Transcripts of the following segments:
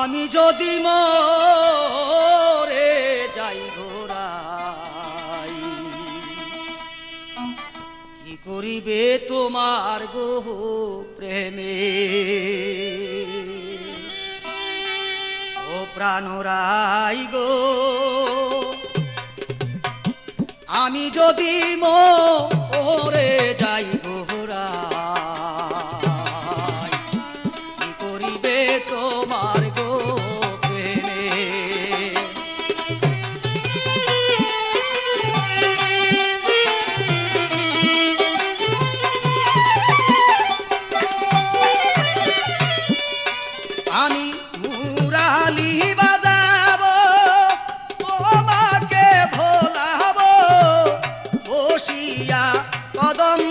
আমি যদি মরে যাই ঘোরাই কি করিবে তোমার গো প্রেমে? ও প্রাণরাই গো, আমি যদি মরে কদম্বরি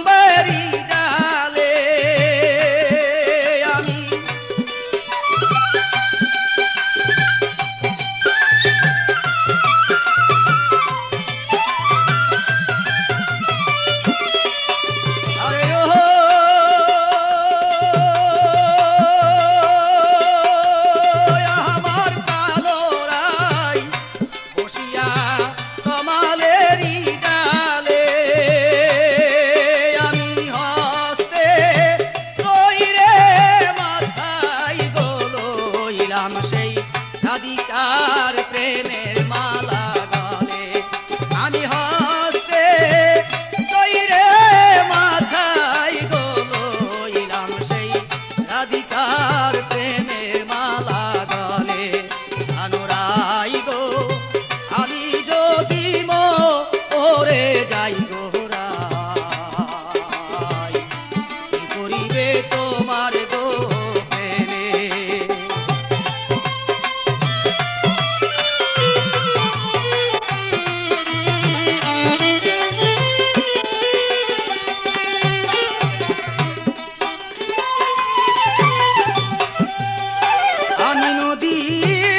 বিনোদী